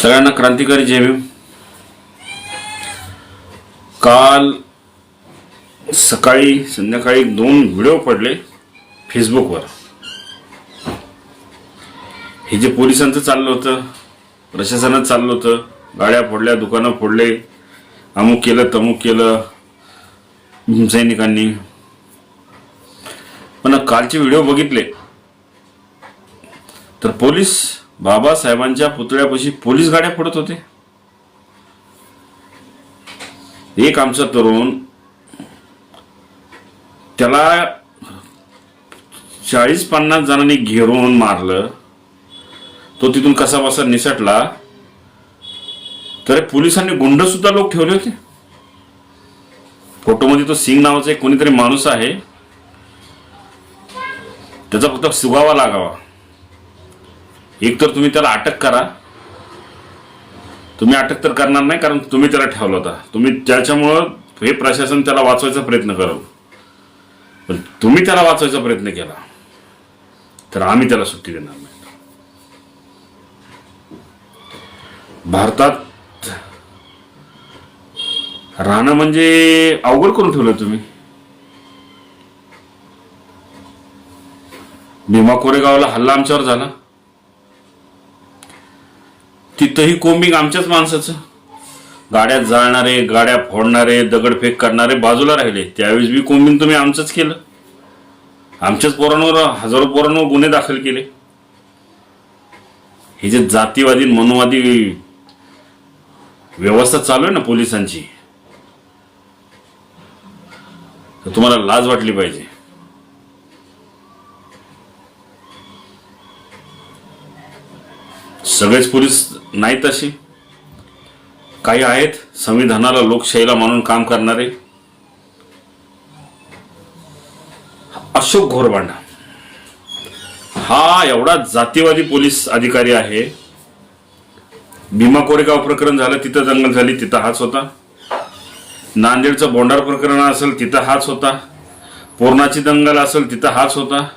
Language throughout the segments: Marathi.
सगळ्यांना क्रांतिकारी जय भीम. काल सकाळी संध्याकाळी दोन व्हिडिओ पडले फेसबुकवर. हे जे पोलिसांचं चाललं होतं प्रशासनात चाललं होतं गाड्या फोडल्या दुकानं फोडले अमुक केलं तमुक केलं भीमसैनिकांनी पण कालचे व्हिडिओ बघितले तर पोलीस बाबासाहेबांच्या पुतळ्यापाशी पोलीस गाड्या फोडत होते. एक आमचा तरुण त्याला चाळीस पन्नास जणांनी घेरून मारलं. तो तिथून कसा बसा निसटला. तर पोलिसांनी गुंड सुद्धा लोक ठेवले होते. फोटोमध्ये तो सिंग नावाचा एक कोणीतरी माणूस आहे. त्याचा फक्त सुगावा लागावा. एक तर तुम्ही त्याला अटक करा. तुम्ही अटक तर करणार नाही कारण तुम्ही त्याला ठेवला होता. तुम्ही त्याच्यामुळं हे प्रशासन त्याला वाचवायचा प्रयत्न करल पण तुम्ही त्याला वाचवायचा प्रयत्न केला तर आम्ही त्याला सुट्टी देणार नाही. भारतात राहणं म्हणजे अवघड करून ठेवलं तुम्ही. भीमा कोरेगावला हल्ला आमच्यावर झाला. तिथंही कोंबिंग आमच्याच माणसाचं. गाड्या जाळणारे गाड्या फोडणारे दगडफेक करणारे बाजूला राहिले. त्यावेळेस बी कोंबिंग तुम्ही आमचंच केलं. आमच्याच पोरांवर हजारो पोरांवर गुन्हे दाखल केले. हे जे जातीवादी मनोवादी व्यवस्था चालू आहे ना पोलिसांची तर तुम्हाला लाज वाटली पाहिजे. सगळेच पोलीस नाहीत असे काही आहेत संविधानाला लोकशाहीला मानून काम करणारे. अशोक घोरबांडा. हा एवढा जातीवादी पोलीस अधिकारी आहे. भीमा कोरेगाव प्रकरण झालं तिथं दंगल झाली तिथं हाच होता. नांदेडचं बोंडार प्रकरण असेल तिथं हाच होता. पूर्णाची दंगल असेल तिथं हाच होता.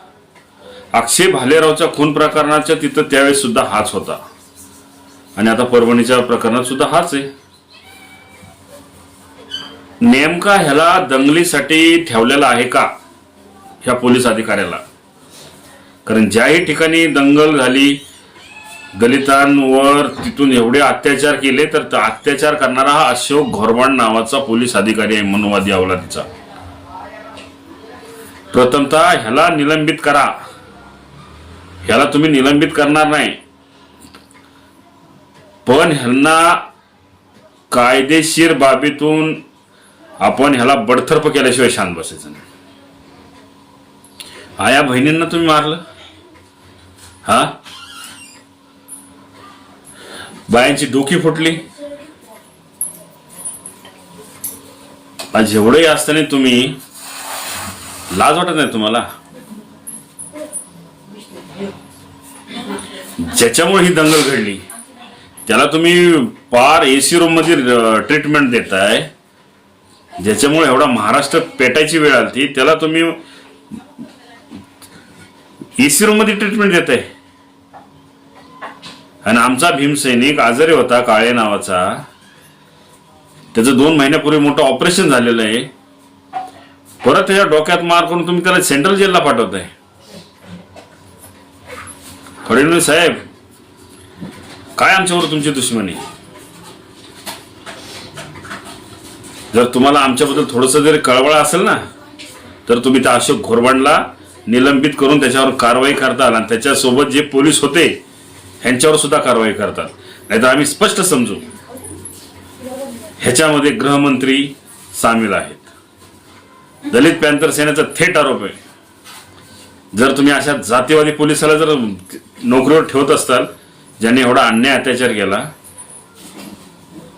अक्षय भालेरावच्या खून प्रकरणाच्या तिथं त्यावेळेस सुद्धा हाच होता. आणि आता परभणीच्या प्रकरणात सुद्धा हाच आहे. नेमका ह्याला दंगलीसाठी ठेवलेला आहे का? ह्या पोलीस अधिकाऱ्याला. कारण ज्याही ठिकाणी दंगल झाली दलितांवर तिथून एवढे अत्याचार केले तर अत्याचार करणारा हा अशोक घोरबाण नावाचा पोलीस अधिकारी आहे मनुवादी अवलादीचा प्रथमतः ह्याला निलंबित करा. ह्याला तुम्ही निलंबित करणार नाही. पण ह्यांना कायदेशीर बाबीतून आपण ह्याला बडथर्प केल्याशिवाय शांत बसायचं नाही. आया बहिणींना तुम्ही मारलं? हा? बायांची डोकी फुटली? जेवढंही असताना तुम्ही लाज वाटत नाही तुम्हाला? ज्याच्यामुळे ही दंगल घडली त्याला तुम्ही पार एसी रूममध्ये ट्रीटमेंट देताय. ज्याच्यामुळे एवढा महाराष्ट्र पेटायची वेळ आली त्याला तुम्ही एसी रूममध्ये ट्रीटमेंट देताय. आणि आमचा भीमसैनिक आजारी होता काळे नावाचा. त्याचं दोन महिन्यापूर्वी मोठं ऑपरेशन झालेलं आहे. परत त्याच्या डोक्यात मार करून तुम्ही त्याला सेंट्रल जेलला पाठवताय. फडणवीस साहेब काय आमच्यावर तुमची दुश्मनी? जर तुम्हाला आमच्याबद्दल थोडस जरी कळवळ असेल ना तर तुम्ही त्या अशोक घोरबांडला निलंबित करून त्याच्यावर कारवाई करताल आणि त्याच्यासोबत जे पोलीस होते ह्यांच्यावर सुद्धा कारवाई करतात नाहीतर आम्ही स्पष्ट समजू ह्याच्यामध्ये गृहमंत्री सामील आहेत. दलित पॅन्थर सेनेचा थेट आरोप आहे. जर तुम्ही अशा जातीवादी पोलिसाला जर नोकरीवर ठेवत असताल ज्यांनी एवढा अन्याय अत्याचार केला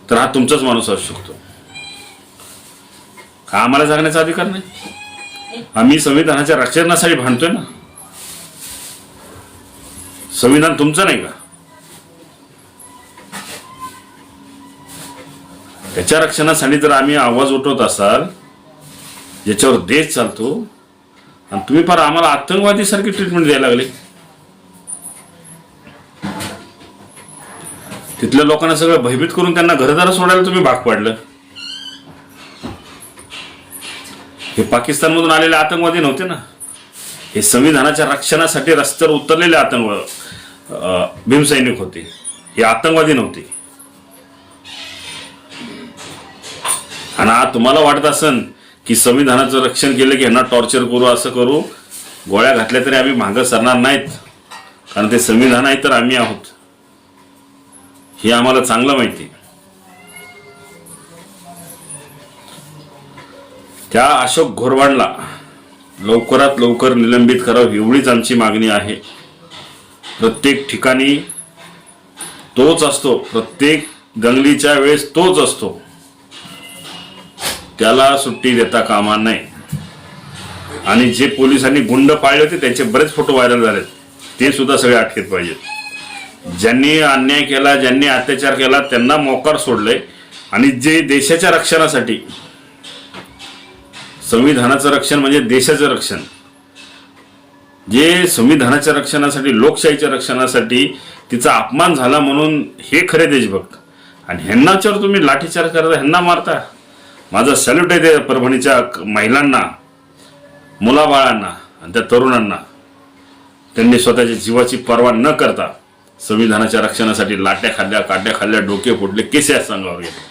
तर हा तुमचाच माणूस असू शकतो. का आम्हाला जगण्याचा अधिकार नाही? आम्ही संविधानाच्या रक्षणासाठी भांडतोय ना? संविधान तुमचं नाही का? त्याच्या रक्षणासाठी जर आम्ही आवाज उठवत असाल ज्याच्यावर देश चालतो आणि तुम्ही फार आम्हाला आतंकवादीसारखी ट्रीटमेंट द्यायला लागले. तिथल्या लोकांना सगळं भयभीत करून त्यांना घरदार सोडायला तुम्ही भाग पाडलं. हे पाकिस्तानमधून आलेले आतंकवादी नव्हते ना? हे संविधानाच्या रक्षणासाठी रस्त्यावर उतरलेले आतंकवाद भीमसैनिक होते. हे आतंकवादी नव्हते. आणि आज तुम्हाला वाटत असन की संविधानाचं रक्षण केलं की यांना टॉर्चर करू असं करू? गोळ्या घातल्या तरी आम्ही मागं सरणार नाहीत. कारण ते संविधान आहे तर आम्ही आहोत. हे आम्हाला चांगलं माहिती आहे. त्या अशोक घोरवाडला लवकरात लवकर निलंबित करावं एवढीच आमची मागणी आहे. प्रत्येक ठिकाणी तोच असतो प्रत्येक दंगलीच्या वेळेस तोच असतो. त्याला सुट्टी देता कामा नये. आणि जे पोलिसांनी गुंड पाळले होते त्याचे बरेच फोटो व्हायरल झालेत. ते सुद्धा सगळे अटकेत पाहिजेत. ज्यांनी अन्याय केला ज्यांनी अत्याचार केला त्यांना मोकार सोडले आणि जे देशाच्या रक्षणासाठी संविधानाचं रक्षण म्हणजे देशाचं रक्षण. जे संविधानाच्या रक्षणासाठी लोकशाहीच्या रक्षणासाठी तिचा अपमान झाला म्हणून हे खरे देशभक्त. आणि ह्यांनाच्यावर तुम्ही लाठीचार करता ह्यांना मारता. माझा सॅल्यूट आहे त्या परभणीच्या महिलांना मुलाबाळांना आणि त्या तरुणांना. त्यांनी स्वतःच्या जीवाची पर्वा न करता संविधानाच्या रक्षणासाठी लाट्या खाल्ल्या काट्या खाल्ल्या डोके फोडले केसे संघावर गेले.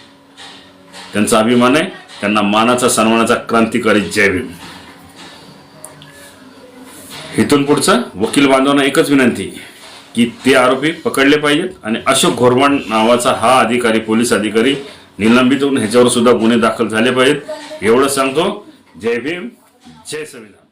त्यांचा अभिमान आहे त्यांना मानाचा सन्मानाचा क्रांतिकारी जय भीम. इथून पुढचं वकील बांधवांना एकच विनंती की ते आरोपी पकडले पाहिजेत आणि अशोक घोरमाण नावाचा हा अधिकारी पोलीस अधिकारी निलंबित होऊन ह्याच्यावर सुद्धा गुन्हे दाखल झाले पाहिजेत. एवढं सांगतो जय भीम जय संविधान.